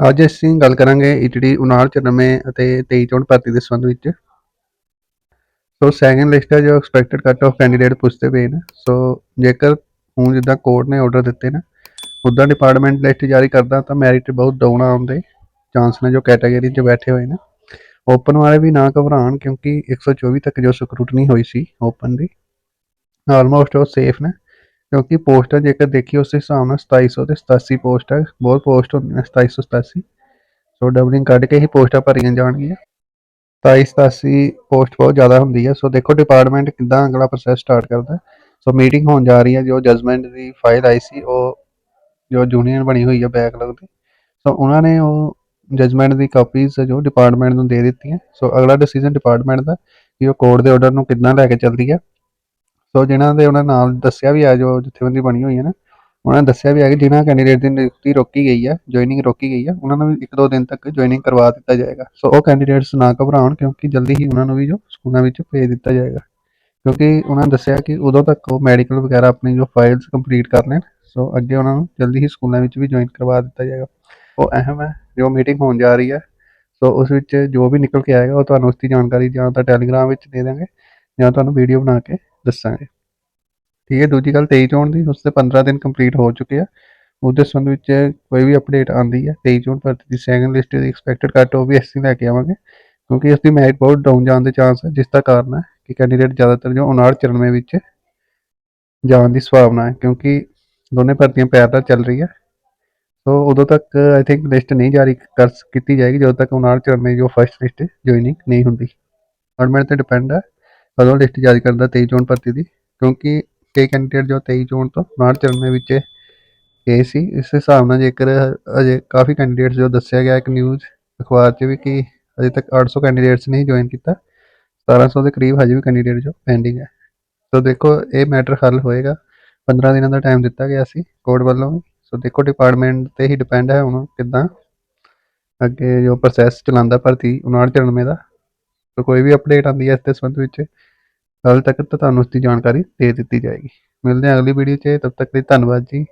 ਅੱਜ ਅਸੀਂ ਗੱਲ ਕਰਾਂਗੇ ਈਟੀਡੀ 5994 ਅਤੇ 2364 ਭਰਤੀ ਦੇ ਸੰਬੰਧ ਵਿੱਚ। ਸੋ ਸੈਕੰਡ ਲਿਸਟ ਹੈ ਜੋ ਐਕਸਪੈਕਟਡ ਕੱਟ ਆਫ ਕੈਂਡੀਡੇਟ ਪੁੱਛਦੇ ਪਏ ਨੇ। ਸੋ ਜੇਕਰ ਹੁਣ ਜਿੱਦਾਂ ਕੋਰਟ ਨੇ ਆਰਡਰ ਦਿੱਤੇ ਨੇ, ਉੱਦਾਂ ਡਿਪਾਰਟਮੈਂਟ ਲਿਸਟ ਜਾਰੀ ਕਰਦਾ ਤਾਂ ਮੈਰਿਟ ਬਹੁਤ ਡਾਊਨ ਆਉਂਦੇ। ਚਾਂਸ ਨੇ ਜੋ ਕੈਟਾਗਰੀ 'ਚ ਬੈਠੇ ਹੋਏ ਨੇ। ਓਪਨ ਵਾਲੇ ਵੀ ਨਾ ਘਬਰਾਉਣ ਕਿਉਂਕਿ 124 ਤੱਕ ਜੋ ਸਕਰੂਟਨੀ ਹੋਈ ਸੀ ਓਪਨ ਦੀ। ਆਲਮੋਸਟ ਉਹ ਸੇਫ ਨੇ। ਕਿਉਂਕਿ ਪੋਸਟਾਂ ਜੇਕਰ ਦੇਖੀ ਉਸ ਹਿਸਾਬ ਨਾਲ 2700 ਤੇ 87 ਪੋਸਟ ਹੈ ਬਹੁਤ ਪੋਸਟ ਹੁੰਦੀਆਂ 2787 ਸੋ ਡਬਲਿੰਗ ਕੱਢ ਕੇ ਹੀ ਪੋਸਟਾਂ ਭਰੀਆਂ ਜਾਣਗੀਆਂ। 2787 ਪੋਸਟ ਬਹੁਤ ਜ਼ਿਆਦਾ ਹੁੰਦੀ ਹੈ ਸੋ ਦੇਖੋ ਡਿਪਾਰਟਮੈਂਟ ਕਿੱਦਾਂ ਅਗਲਾ ਪ੍ਰੋਸੈਸ ਸਟਾਰਟ ਕਰਦਾ। ਸੋ ਮੀਟਿੰਗ ਹੋਣ ਜਾ ਰਹੀ ਹੈ ਜੋ ਜਜਮੈਂਟ ਦੀ ਫਾਈਲ ਆਈ ਸੀ, ਉਹ ਜੋ ਜੂਨੀਅਰ ਬਣੀ ਹੋਈ ਹੈ ਬੈਕਲੌਗ ਦੀ। ਸੋ ਉਹਨਾਂ ਨੇ ਉਹ ਜਜਮੈਂਟ ਦੀ ਕਾਪੀਜ਼ ਜੋ ਡਿਪਾਰਟਮੈਂਟ ਨੂੰ ਦੇ ਦਿੱਤੀਆਂ। ਸੋ ਅਗਲਾ ਡਿਸੀਜਨ ਡਿਪਾਰਟਮੈਂਟ ਦਾ, ਕਿ ਉਹ ਕੋਰਟ ਦੇ ਆਰਡਰ ਨੂੰ ਕਿੱਦਾਂ ਲੈ ਕੇ ਚੱਲਦੀ ਹੈ ਸੋ ਜਿਨ੍ਹਾਂ ਦੇ ਉਹਨਾਂ ਨਾਲ ਦੱਸਿਆ ਵੀ ਆ, ਜੋ ਜਥੇਬੰਦੀ ਬਣੀ ਹੋਈ ਹੈ ਨਾ, ਉਹਨਾਂ ਨੇ ਦੱਸਿਆ ਵੀ ਹੈ ਕਿ ਜਿਨ੍ਹਾਂ ਕੈਂਡੀਡੇਟ ਦੀ ਨਿਯੁਕਤੀ ਰੋਕੀ ਗਈ ਹੈ ਜੁਆਇਨਿੰਗ ਰੋਕੀ ਗਈ ਹੈ ਉਹਨਾਂ ਨੂੰ ਵੀ ਇੱਕ ਦੋ ਦਿਨ ਤੱਕ ਜੁਆਇਨਿੰਗ ਕਰਵਾ ਦਿੱਤਾ ਜਾਏਗਾ। ਸੋ ਉਹ ਕੈਂਡੀਡੇਟਸ ਨਾ ਘਬਰਾਉਣ ਕਿਉਂਕਿ ਜਲਦੀ ਹੀ ਉਹਨਾਂ ਨੂੰ ਵੀ ਜੋ ਸਕੂਲਾਂ ਵਿੱਚ ਭੇਜ ਦਿੱਤਾ ਜਾਏਗਾ। ਕਿਉਂਕਿ ਉਹਨਾਂ ਨੇ ਦੱਸਿਆ ਕਿ ਉਦੋਂ ਤੱਕ ਉਹ ਮੈਡੀਕਲ ਵਗੈਰਾ ਆਪਣੀ ਜੋ ਫਾਈਲਸ ਕੰਪਲੀਟ ਕਰ ਲੈਣ ਸੋ ਅੱਗੇ ਉਹਨਾਂ ਨੂੰ ਜਲਦੀ ਹੀ ਸਕੂਲਾਂ ਵਿੱਚ ਵੀ ਜੁਆਇਨ ਕਰਵਾ ਦਿੱਤਾ ਜਾਏਗਾ। ਉਹ ਅਹਿਮ ਹੈ, ਜੋ ਮੀਟਿੰਗ ਹੋਣ ਜਾ ਰਹੀ ਹੈ ਸੋ ਉਸ ਵਿੱਚ ਜੋ ਵੀ ਨਿਕਲ ਕੇ ਆਏਗਾ, ਉਹ ਤੁਹਾਨੂੰ ਉਸ ਦੀ ਜਾਣਕਾਰੀ ਜਾਂ ਤਾਂ ਟੈਲੀਗ੍ਰਾਮ ਵਿੱਚ ਦੇ ਦਾਂਗੇ ਜਾਂ ਤੁਹਾਨੂੰ ਵੀਡੀਓ ਬਣਾ ਕੇ ਦੱਸਾਂਗੇ। ਠੀਕ ਹੈ, ਦੂਜੀ ਗੱਲ 23 ਚੋਣ ਦੀ ਉਸ ਦੇ 15 ਦਿਨ ਕੰਪਲੀਟ ਹੋ ਚੁੱਕੇ ਆ। ਉਹਦੇ ਸੰਬੰਧ ਵਿੱਚ ਕੋਈ ਵੀ ਅਪਡੇਟ ਆਂਦੀ ਹੈ 23 ਚੋਣ ਭਰਤੀ ਦੀ ਸੈਕੰਡ ਲਿਸਟ ਦੀ ਐਕਸਪੈਕਟਡ ਕੱਟ ਉਹ ਵੀ ਅਸੀਂ ਲੈ ਕੇ ਆਵਾਂਗੇ। ਕਿਉਂਕਿ ਇਸ ਦੀ ਮੈਰਿਟ ਬਹੁਤ ਡਾਊਨ ਜਾਣ ਦੇ ਚਾਂਸ ਹੈ ਜਿਸ ਦਾ ਕਾਰਨ ਹੈ ਕਿ ਕੈਂਡੀਡੇਟ ਜ਼ਿਆਦਾਤਰ ਜੋ 59 94 ਵਿੱਚ ਜਾਣ ਦੀ ਸੰਭਾਵਨਾ ਹੈ, ਕਿਉਂਕਿ ਦੋਨੇ ਭਰਤੀਆਂ ਪੈਰਲਲ ਚੱਲ ਰਹੀ ਹੈ ਸੋ ਉਦੋਂ ਤੱਕ ਆਈ ਥਿੰਕ ਲਿਸਟ ਨਹੀਂ ਜਾਰੀ ਕਰ, ਕੀਤੀ ਜਾਏਗੀ, ਜਦੋਂ ਤੱਕ 59 94 ਜੋ ਫਸਟ ਲਿਸਟ ਜੁਆਇਨਿੰਗ ਨਹੀਂ ਹੁੰਦੀ। ਗਵਰਨਮੈਂਟ ਤੇ ਡਿਪੈਂਡ ਹੈ ਕਦੋਂ ਲਿਸਟ ਜਾਰੀ ਕਰਦਾ 23 ਚੋਣ ਭਰਤੀ ਦੀ, ਕਿਉਂਕਿ ਕਈ ਕੈਂਡੀਡੇਟ ਜੋ 23 ਚੋਣ ਤੋਂ 59 94 ਵਿੱਚ ਗਏ ਸੀ, ਇਸ ਹਿਸਾਬ ਨਾਲ ਜੇਕਰ ਅਜੇ ਕਾਫੀ ਕੈਂਡੀਡੇਟਸ ਜੋ ਦੱਸਿਆ ਗਿਆ ਇੱਕ ਨਿਊਜ਼ ਅਖਬਾਰ 'ਚ ਵੀ ਕਿ ਅਜੇ ਤੱਕ 800 ਕੈਂਡੀਡੇਟਸ ਨਹੀਂ ਜੁਆਇਨ ਕੀਤਾ 1700 ਦੇ ਕਰੀਬ ਹਜੇ ਵੀ ਕੈਂਡੀਡੇਟ ਜੋ ਪੈਂਡਿੰਗ ਹੈ। ਸੋ ਦੇਖੋ, ਇਹ ਮੈਟਰ ਹੱਲ ਹੋਏਗਾ। 15 ਦਿਨਾਂ ਦਾ ਟਾਈਮ ਦਿੱਤਾ ਗਿਆ ਸੀ ਕੋਰਟ ਵੱਲੋਂ ਵੀ। ਸੋ ਦੇਖੋ ਡਿਪਾਰਟਮੈਂਟ ਤੇ ਹੀ ਡਿਪੈਂਡ ਹੈ ਹੁਣ ਕਿੱਦਾਂ ਅੱਗੇ ਜੋ ਪ੍ਰੋਸੈਸ ਚਲਾਉਂਦਾ ਭਰਤੀ 59 94 ਦਾ। ਸੋ ਕੋਈ ਵੀ ਅਪਡੇਟ ਆਉਂਦੀ ਹੈ ਇਸ ਦੇ ਸੰਬੰਧ ਵਿੱਚ, ਕੱਲ੍ਹ ਤੱਕ ਤਾਂ ਤੁਹਾਨੂੰ ਉਸ ਦੀ ਜਾਣਕਾਰੀ ਦੇ ਦਿੱਤੀ ਜਾਏਗੀ। ਮਿਲਦੇ ਹਾਂ ਅਗਲੀ ਵੀਡੀਓ 'ਚ ਤਬ ਤੱਕ ਲਈ ਧੰਨਵਾਦ ਜੀ।